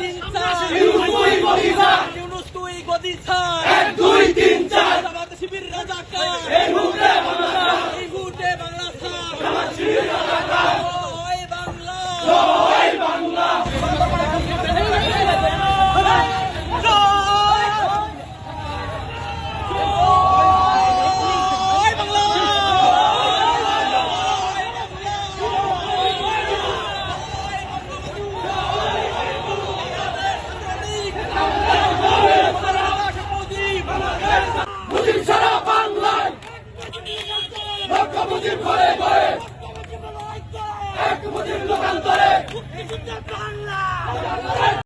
তিন চার। দুই তিন চার। সবুজের ঘরে ঘরে